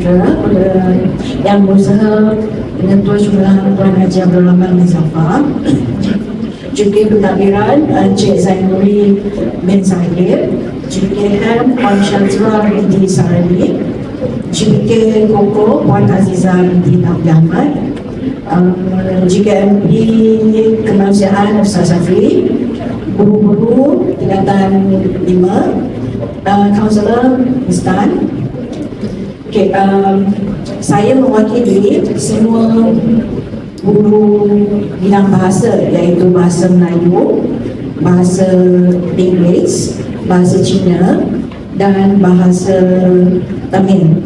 Sandra pada yang berusaha dengan Tuan Syurah Tuan Haji Abdul Rahman Muzaffar juga pentadbiran uh, Cik Zainuri bin Zahir JKM Puan Syazra binti Sarani JK Koko Puan Aziza binti um, JKMP Kemanusiaan Ustaz Safri guru-guru tingkatan 5 uh, kaunselor Istan Okay, um, saya mewakili semua guru bidang bahasa iaitu bahasa Melayu, bahasa Inggeris, bahasa Cina dan bahasa Tamil.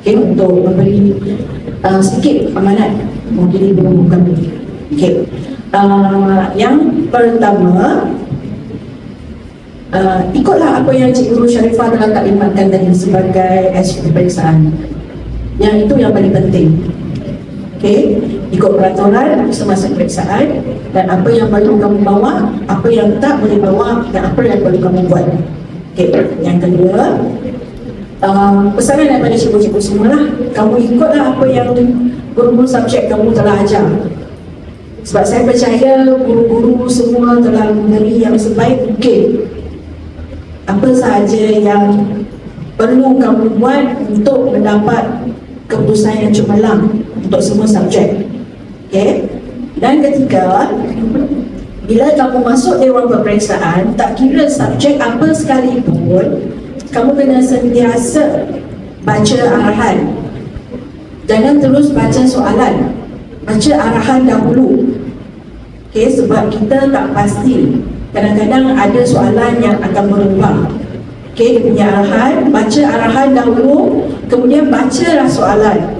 Okay, untuk memberi uh, sedikit amanat mewakili guru kami. Okay. Uh, yang pertama, uh, ikutlah apa yang Cik Guru Syarifah telah taklimatkan tadi sebagai SPP peperiksaan. Yang itu yang paling penting. Okey, ikut peraturan semasa peperiksaan dan apa yang perlu kamu bawa, apa yang tak boleh bawa dan apa yang perlu kamu buat. Okey, yang kedua, uh, pesanan daripada cikgu-cikgu semua kamu ikutlah apa yang guru-guru subjek kamu telah ajar. Sebab saya percaya guru-guru semua telah memberi yang sebaik mungkin apa sahaja yang perlu kamu buat untuk mendapat keputusan yang cemerlang untuk semua subjek. Okay? Dan ketiga, bila kamu masuk dewan peperiksaan, tak kira subjek apa sekalipun, kamu kena sentiasa baca arahan. Jangan terus baca soalan. Baca arahan dahulu. Okay, sebab kita tak pasti kadang-kadang ada soalan yang akan berubah Okey, dia punya arahan, baca arahan dahulu, kemudian bacalah soalan.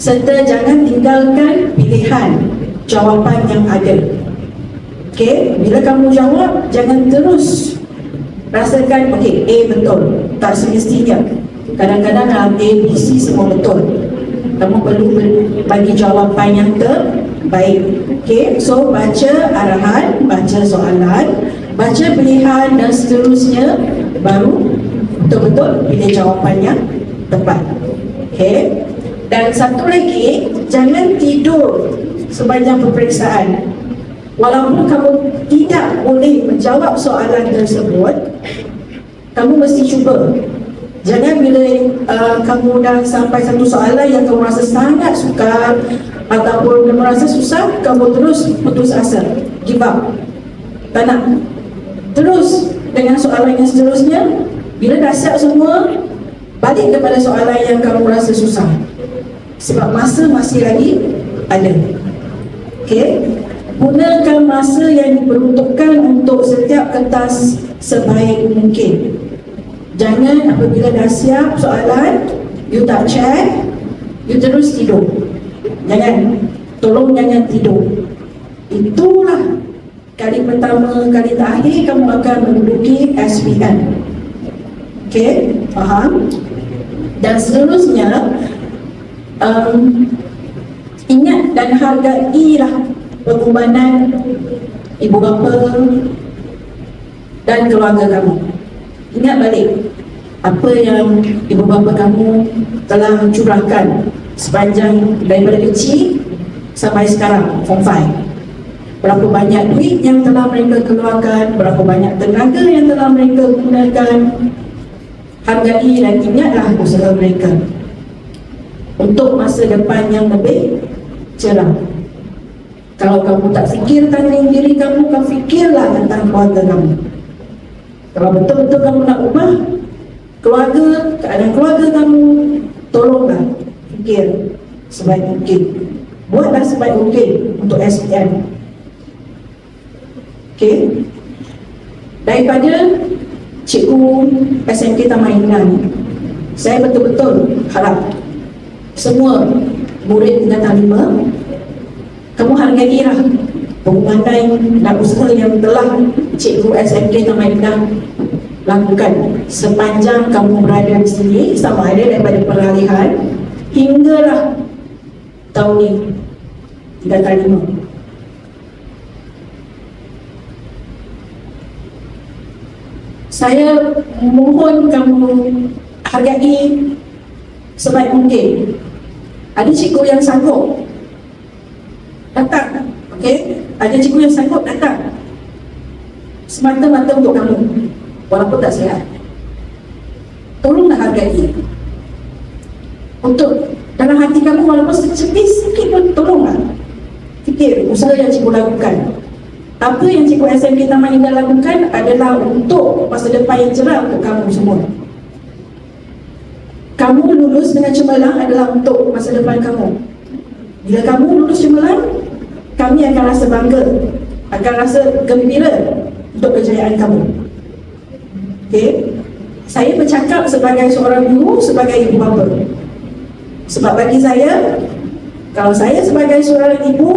Serta jangan tinggalkan pilihan jawapan yang ada. Okey, bila kamu jawab, jangan terus rasakan, okey, A betul. Tak semestinya. Kadang-kadang dalam A, B, C semua betul. Kamu perlu bagi jawapan yang terbaik. Okey, so baca arahan, baca soalan, baca pilihan dan seterusnya baru betul-betul pilih jawapan yang tepat. Okey. Dan satu lagi, jangan tidur sepanjang peperiksaan. Walaupun kamu tidak boleh menjawab soalan tersebut, kamu mesti cuba. Jangan bila uh, kamu dah sampai satu soalan yang kamu rasa sangat sukar ataupun kamu rasa susah, kamu terus putus asa, give up. Tak nak Terus dengan soalan yang seterusnya Bila dah siap semua Balik kepada soalan yang kamu rasa susah. Sebab masa masih lagi ada. Okey? Gunakan masa yang diperuntukkan untuk setiap kertas sebaik mungkin. Jangan apabila dah siap soalan You tak check You terus tidur. Jangan. Tolong jangan tidur. Itulah kali pertama, kali terakhir kamu akan menduduki SPM. Okey, faham? Dan seterusnya, um, ingat dan hargailah pengorbanan ibu bapa dan keluarga kamu. Ingat balik apa yang ibu bapa kamu telah curahkan sepanjang daripada kecil sampai sekarang, form 5 berapa banyak duit yang telah mereka keluarkan, berapa banyak tenaga yang telah mereka gunakan. Hargai dan ingatlah usaha mereka untuk masa depan yang lebih cerah. Kalau kamu tak fikir tentang diri kamu, kamu fikirlah tentang keluarga kamu. Kalau betul-betul kamu nak ubah keluarga, keadaan keluarga kamu, tolonglah fikir sebaik mungkin. Buatlah sebaik mungkin untuk SPM. Okey. Daripada cikgu SMK Taman Inang saya betul-betul harap semua murid tingkatan lima kamu hargailah pengorbanan dan usaha yang telah cikgu SMK Taman Inang lakukan sepanjang kamu berada di sini sama ada daripada peralihan hinggalah tahun ini tingkatan lima saya mohon kamu hargai sebaik mungkin. Ada cikgu yang sanggup datang, okey? Ada cikgu yang sanggup datang semata-mata untuk kamu, walaupun tak sihat. Tolonglah hargai untuk dalam hati kamu walaupun sedikit pun tolonglah fikir usaha yang cikgu lakukan apa yang cikgu SMK Taman Indah lakukan adalah untuk masa depan yang cerah untuk kamu semua. Kamu lulus dengan cemerlang adalah untuk masa depan kamu. Bila kamu lulus cemerlang kami akan rasa bangga akan rasa gembira untuk kejayaan kamu. Okay, saya bercakap sebagai seorang guru, sebagai ibu bapa. Sebab bagi saya, kalau saya sebagai seorang ibu,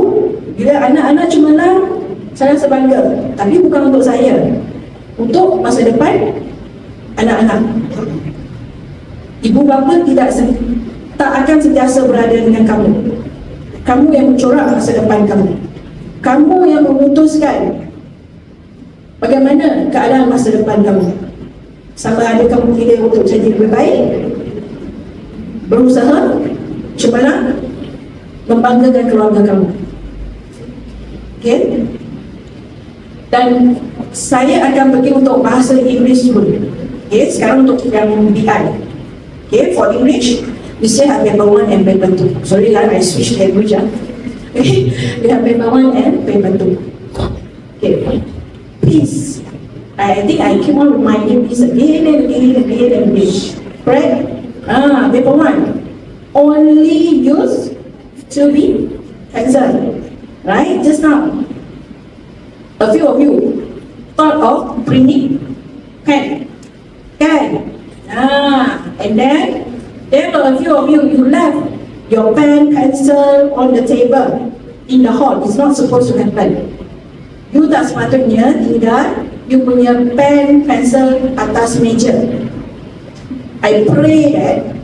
bila anak-anak cemerlang, saya rasa bangga. Tapi bukan untuk saya. Untuk masa depan anak-anak. Ibu bapa tidak tak akan sentiasa berada dengan kamu. Kamu yang mencorak masa depan kamu. Kamu yang memutuskan bagaimana keadaan masa depan kamu sama ada kamu pilih untuk jadi lebih baik berusaha cemerlang membanggakan keluarga kamu okay? Dan saya akan pergi untuk bahasa Inggeris dulu okay? sekarang untuk yang BI okay? for English we still have paper 1 and paper 2 sorry lah I switch language ah. okay? we have paper 1 and paper 2 okay. please I think I keep on reminding this again and again and again and again. Right? Ah, paper one. Only use to be answered. Right? Just now. A few of you thought of bringing pen. Pen. Ah, and then there were a few of you, you left your pen, pencil on the table in the hall. It's not supposed to happen. You tak sepatutnya tinggal you punya pen, pencil atas meja. I pray that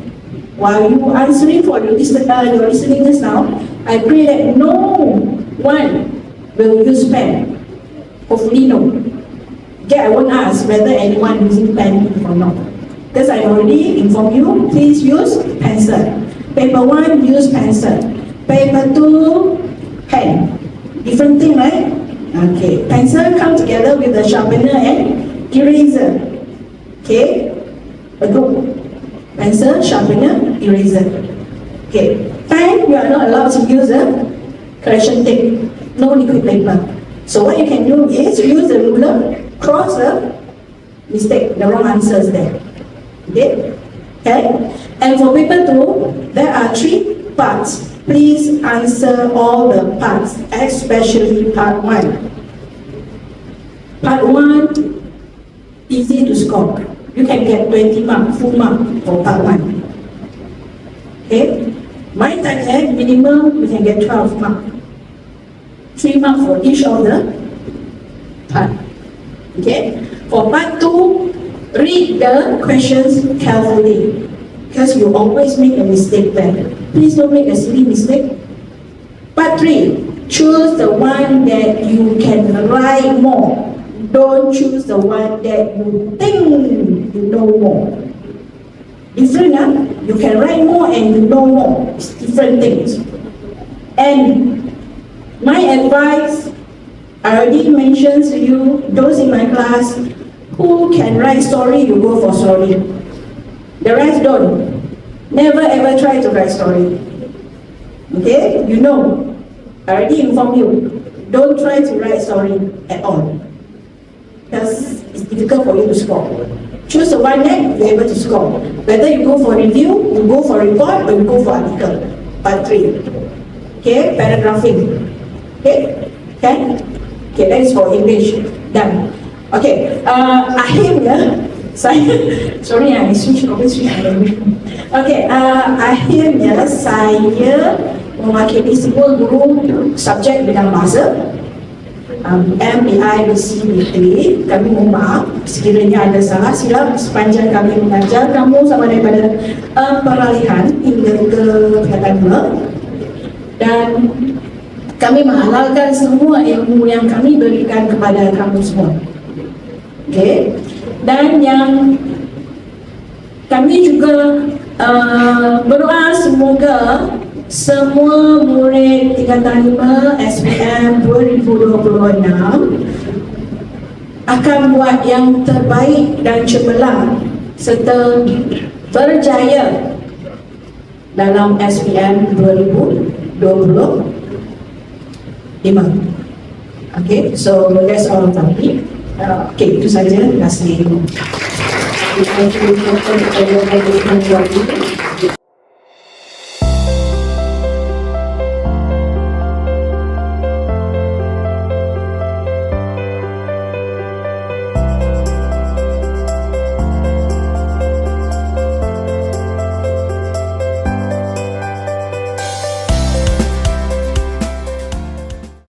while you answering for your, listen, uh, your listeners now, I pray that no one will use pen. Okay, I won't ask whether anyone using pen or not. Because I already informed you, please use pencil. Paper one, use pencil. Paper two, pen. Different thing, right? Okay, pencil come together with the sharpener and eraser. Okay, a group. Pencil, sharpener, eraser. Okay, pen you are not allowed to use a correction tape. No liquid paper. So what you can do is use the ruler, cross the mistake, the wrong answers there. Okay? Okay? And for paper two, there are three parts. Please answer all the parts, especially part one. Part one, easy to score. You can get 20 marks, full mark for part one. Okay? My target minimum, we can get 12 marks. 3 marks for each of the part. Okay? For part two, read the questions carefully because you always make a mistake there. Please don't make a silly mistake. Part three, choose the one that you can write more. Don't choose the one that you think you know more. Different, huh? You can write more and you know more. It's different things. And my advice, I already mentioned to you, those in my class, who can write story, you go for story. The rest don't. Never ever try to write story. Okay? You know. I already informed you. Don't try to write story at all. Because it's difficult for you to score. Choose the one that you're able to score. Whether you go for review, you go for report, or you go for article. Part 3. Okay? Paragraphing. Okay? Okay? Okay, that is for English. Done. Okay. Uh, akhirnya, saya, sorry I switch, always switch. Okay, uh, akhirnya saya mewakili semua guru subjek bidang bahasa um, MBI, BC, kami mohon maaf sekiranya ada salah silap sepanjang kami mengajar kamu sama daripada uh, peralihan hingga ke dua dan kami menghalalkan semua ilmu yang kami berikan kepada kamu semua. Okay? Dan yang kami juga uh, berdoa semoga semua murid tingkatan 5 SPM 2026 akan buat yang terbaik dan cemerlang serta berjaya dalam SPM 2025. Okay, so that's all tadi. Uh, okay, itu saja. Terima kasih. Terima kasih.